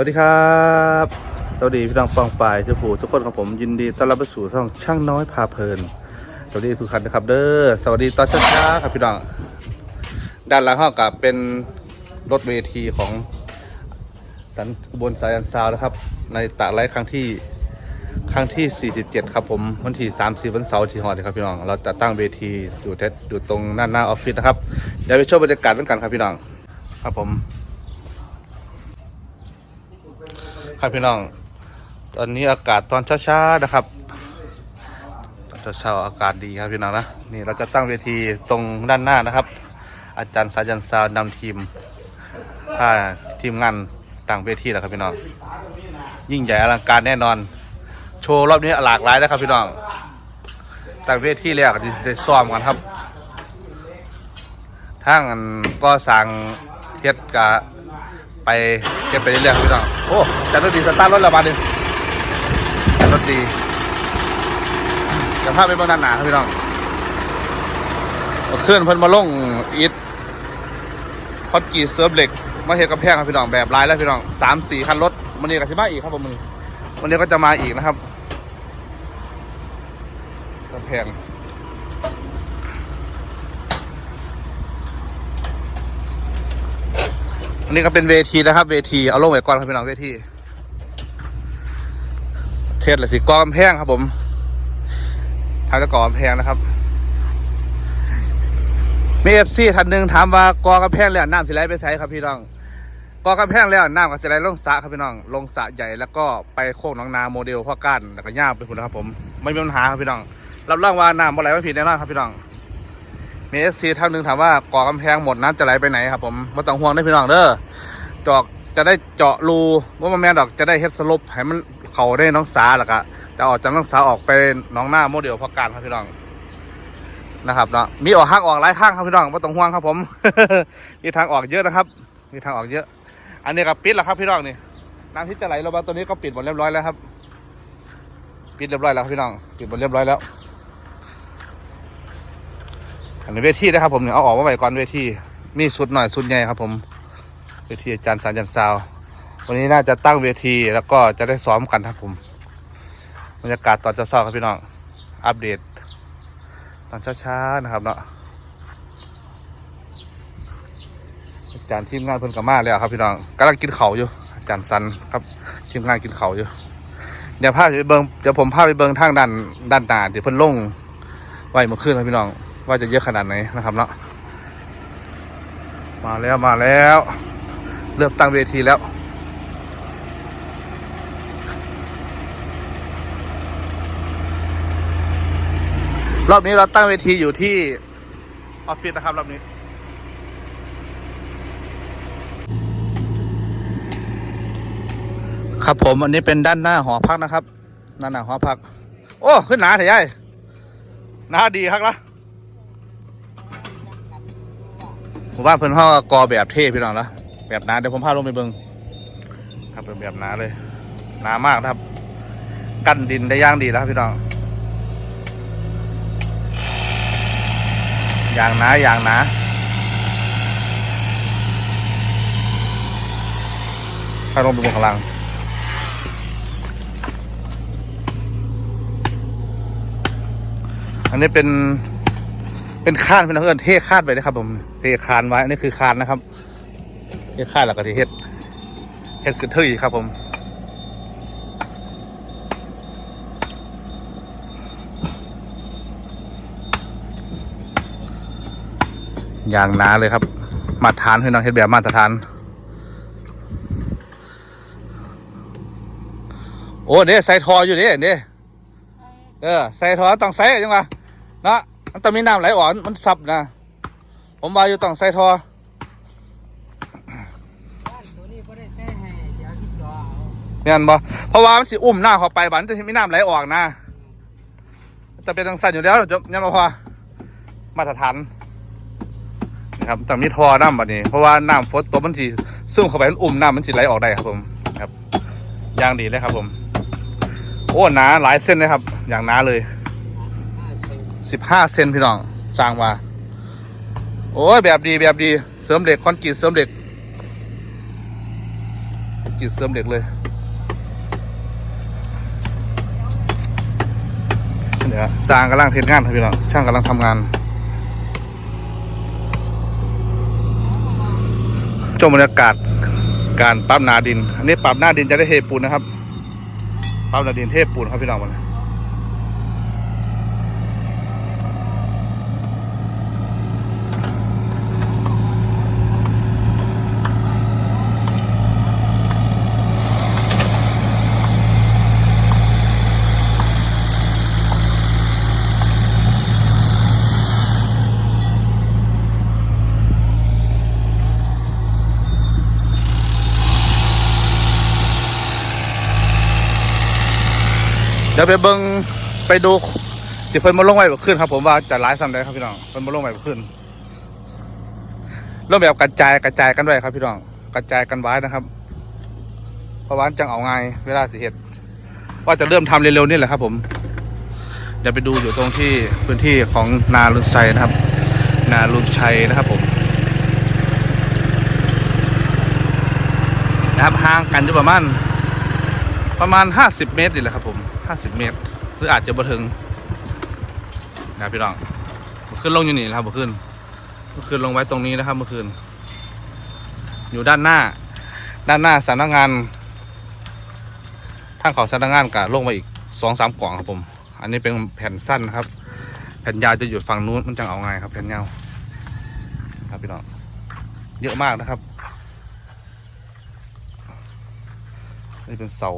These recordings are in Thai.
วัสดีครับ สวัสดีพี่น้องปองปายทุกผู้ทุกคนครับผมยินดีต้อนรับสู่ช่องช่างน้อยพาเพลินสวัสดีสุขันนะครับ เด้อสวัสดีตอนเช้าๆครับพี่น้องด้านหลังห้องกับเป็นรถเวทีของสันอุบลสายันซาวนะครับ ในตะไลฟ์ครั้งที่ครั้งที่ 47 ครับผมวันที่ 30 วันเสาร์ที่หอดครับพี่น้อง เราจะตั้งเวทีอยู่เทอยู่ตรงหน้าหน้าออฟฟิศนะครับเดี๋ยวไปชมบรรยากาศด้วยกันครับพี่น้อง ครับผม ครับพี่น้อง ตอนนี้อากาศตอนเช้าๆนะครับตอนเช้าๆอากาศดีครับพี่น้องนะนี่เราจะตั้งเวทีตรงด้านหน้านะครับ อาจารย์สายันซาวนำทีมถ้าทีมงานตั้งเวทีแล้วครับพี่น้อง ยิ่งใหญ่อลังการแน่นอน โชว์รอบนี้หลากหลายนะครับพี่น้องตั้งเวทีแล้วก็จะซ้อมกันครับทั้งก็สั่งเฮ็ดกะ ไปเก็บไปเรื่อยๆพี่น้องโอ้จัดรถดีสตาร์ทรถระบาดเลยจัดรถดีจะพาไปเบางด้านหนาครับพี่น้องเคลื่อนเพิ่นมาลงอิฐฮอตกีเซิร์ฟเหล็กมาเห็ดกับแพงครับพี่น้องแบบลายแล้วพี่น้องสามสี่คันรถมันนี้ก็จะมาอีกครับผมมือวันนี้ก็จะมาอีกนะครับกระแพง อันนี้ก็เป็นเวทีนะครับ เวทีเอาลงไว้ก่อนครับพี่น้องเวที เทศเลยสิกอกำแพงครับผมทางจะกอกำแพงนะครับมีเอฟซีท่านหนึ่งถามว่ากอกำแพงแล้วน้ำสิไหลไปใช้ครับพี่น้องกอกำแพงแล้วน้ำก็สิไหลลงสระครับพี่น้อง ลงสระใหญ่แล้วก็ไปโค้งหนองนาโมเดลพ่อก้านแล้วก็ย่ามไปพุ่นนะครับผมไม่มีปัญหาครับพี่น้องรับรองว่าน้ำบ่ไหลไม่ผิดแน่นอนครับพี่น้อง มีเอฟซีท่านหนึ่งถามว่าก่อกำแพงหมดน้ำจะไหลไปไหนครับผมไม่ต้องห่วงได้พี่น้องเด้อจอกจะได้เจาะรูว่ามันแม่ดอกจะได้เฮ็ดสลบให้มันเขาได้น้องสาหรอกะจะออกจากน้องสาออกไปน้องหน้าโมเดลพักการครับพี่น้องนะครับเนาะมีออกห้างออกหลายข้างครับพี่น้องไม่ต้องห่วงครับผม มีทางออกเยอะนะครับ มีทางออกเยอะ อันนี้ก็ปิดแล้วครับพี่น้องนี่น้ำที่จะไหลลงมาตัวนี้ก็ปิดหมดเรียบร้อยแล้วครับ ปิดเรียบร้อยแล้วครับพี่น้องปิดหมดเรียบร้อยแล้ว อันนี้เวทีนะครับผมเนี่ยเอาออกมาไว้ก่อนเวทีมีสุดหน่อยสุดใหญ่ครับ ผมเวทีอาจารย์สารยันซาว วันนี้น่าจะตั้งเวทีแล้วก็จะได้ซ้อมกันครับผมบรรยากาศตอนเช้าๆครับพี่น้องอัปเดต ตอนเช้าๆนะครับเนาะอาจารย์ทีมงานเพิ่นกับมาแล้วครับพี่น้องกำลังกินเขาอยู่อาจารย์สันครับทีมงานกินเขาอยู่ เดี๋ยวพาไปเบิงเดี๋ยวผมพาไปเบิงทางด้านด้านหน้าเดี๋ยวเพิ่นลงไว้เมื่อคืนครับพี่น้อง ว่าจะเยอะขนาดไหนนะครับเนาะมาแล้วมาแล้ว เริ่มตั้งเวทีแล้วรอบนี้เราตั้งเวทีอยู่ที่ออฟฟิศนะครับรอบนี้ครับผมอันนี้เป็นด้านหน้าหอพักนะครับด้านหน้าหอพัก โอ้ ขึ้นหนาเถอะยายหนาดีครับละ ผมว่าเพิ่นห่อกอแบบเท่พี่น้องละแบบหนาเดี๋ยวผมพาลงไปเบิงครับเป็นแบบหนาเลยหนามากนะครับกั้นดินได้ย่างดีแล้วครับพี่น้องอย่างหนาอย่างหนาถ้าลงไปบนข้างล่างอันนี้เป็น เป็นคานเป็นน้องเอิญเทคานไปนะครับ ผมเทคานไว้อันนี้คือคานนะครับเทคานแล้วก็ที่เฮ็ดเฮ็ดกระเทยครับ ผมอย่างหนาเลยครับ มาตรฐานพี่น้องเฮ็ดแบบมาตรฐาน โอ้เด้ใส่ทออยู่เด้เด้เออใส่ทอต้องใส่จังวะเนาะ มันต้องมีน้ำไหลออกมันซับนะ ผมว่าอยู่ต้องใส่ทอตัวนี้ก็ได้แค่ให้เดี๋ยวที่จอเอาเนี่ยบ่เพราะว่ามันสิอุ้มหน้าเข้าไปบันจะมีน้ำไหลออกนะจะเป็นทางสั่นอยู่แล้วจะยังบ่พอมาตรฐานนะครับแต่มีทอน้ำบัดนี้ เพราะว่าน้ำฝนตกมันสิซึมเข้าไปมันอุ้มน้ำมันสิไหลออกได้ครับผมครับ อย่างดีเลยครับผม โอ้หนาหลายเส้นเลยครับ อย่างหนาเลย สิบห้าเซนพี่น้องสร้างมาโอ้ยแบบดีแบบดีเสริมเหล็กคอนกรีตเสริมเหล็กกรีดเสริมเหล็กเลยเดี๋ยวสร้างกำลังเทนงานครับพี่น้องช่างกำลังทำงานชมบรรยากาศการปั๊มนาดิน อันนี้ปรับหน้าดินจะได้เทปูนนะครับปั๊มนาดินเทปูนครับพี่น้องมัน ดี๋ยวไปเบิ้งไปดูที่เพิ่นมาลงไว้บ่ขึ้นครับ ผมว่าจะร้ายซ้ำใดครับพี่น้องเพิ่นมาลงไว้บ่ขึ้นเริ่มแบบกระจายกระจายกันไว้ครับพี่น้องกระจายกันไว้นะครับเพราะว่าจังเอาไงายเวลาสิเฮ็ดว่าจะเริ่มทำเร็วๆนี่แหละครับ ผมเดี๋ยวไปดูอยู่ตรงที่พื้นที่ของนาลุงชัยนะครับ นาลุงชัยนะครับผมนะครับห่างกันอยู่ประมาณประมาณ 50 เมตรนี่แหละครับผม 50 เมตร หรืออาจจะบ่ถึงนะพี่น้องเมื่อคืนลงอยู่นี่นะครับเมื่อคืนเมื่อคืนลงไว้ตรงนี้นะครับเมื่อคืน อยู่ด้านหน้า ด้านหน้าสำนักงานทางเขาสำนักงานกับลงไปอีกสองสามกล่องครับผม อันนี้เป็นแผ่นสั้นครับ แผ่นยาวจะอยู่ฝั่งนู้นมันจะเอาไงครับ แผ่นยาวครับพี่น้องเยอะมากนะครับ นี่เป็นเสา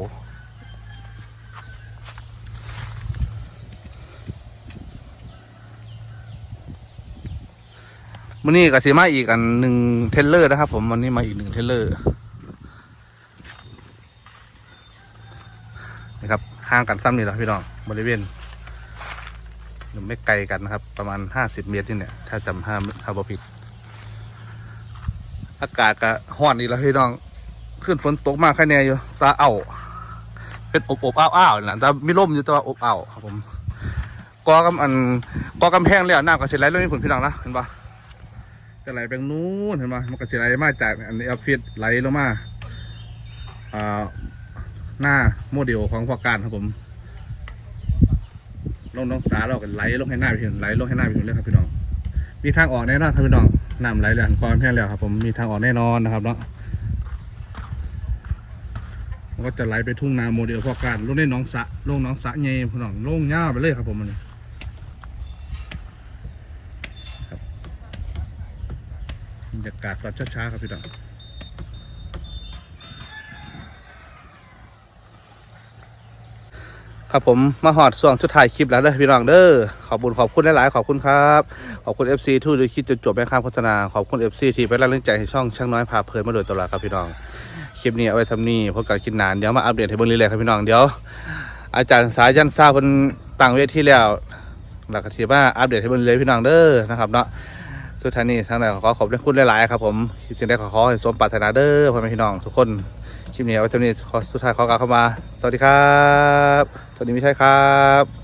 มื่อนี้กับสีมาอีกอันหนึ่งเทเลอร์นะครับ ผมวันนี้มาอีกหนึ่งเทเลอร์นะครับห่างกันซ้ำนี่แหละพี่น้องบริเวณอยู่ไม่ไกลกันนะครับ ประมาณห้าสิบเมตรนี่เนี่ยถ้าจำห้าถ้าบ่ผิด อากาศก็ห้อนอีกแล้วพี่น้องขึ้นฝนตกมากแค่เนี้ยอยู่ตาเอ้าเป็นอบอบอ้าวอ้าวนะแต่มีร่มอยู่แตัวาอบอ้าวครับผมกอกำอันกอกำแพงแล้วน้ำก็เสร็จแล้วนี่ผลพี่น้องนะเห็นปะ จะไหลไปนู้นเห็นปะมันก็จะไหลมาจากอันนี้ออฟฟิศไหลลงมาอ่าหน้าโมเดลของพอการครับผมลงน้องสาเรากันไหลลงให้หน้าไปถึงไหลลงให้หน้าไปถึงเลยครับพี่น้อง มีทางออกแน่นอนครับพี่น้องน้ำไหลแล้วกอกำแพงแล้วครับผมมีทางออกแน่นอนนะครับเนาะมันก็จะไหลไปทุ่งนาโมเดลพอการลงในน้องสะลงน้องสะเงยพี่น้องลงหญ้าไปเลยครับผมมันครับบ รรยากาศตอนช้าๆครับพี่น้องครับผมมาหอดส่วงสุดท้ายคลิปแล้วเด้อพี่น้องเด้อขอบคุณขอบคุณหลายๆขอบคุณครับขอบคุณ FC ทุกดูคลิปจนจบไม่ข้ามโฆษณาขอบคุณ FC ที่เป็นแรงใจให้ช่องช่างน้อยพาเพลินมาโดยตลอดครับพี่น้องคลิปนี้เอาไว้ทำนี่พบกันคลิปหนานเดี๋ยวมาอัปเดตให้เบิ่งเรื่อยๆครับพี่น้องเดี๋ยว อาจารย์สายยันซาเพิ่นตั้งเวทีแล้วหลักทีว่าอัปเดตให้เบิ่งเรื่อยๆพี่น้องเด้อนะครับเนาะ สุดท้ายนี้ทั้งหลายขอขอบคุณหลายๆครับผมสิ่งใดขอขอให้สมปรารถนาเด้อพ่อแม่พี่น้องทุกคนคลิปนี้เอาไว้ทำนี่ขอสุดท้ายขอกล่าวเข้ามา สวัสดีครับสวัสดีไม่ใช่ครับ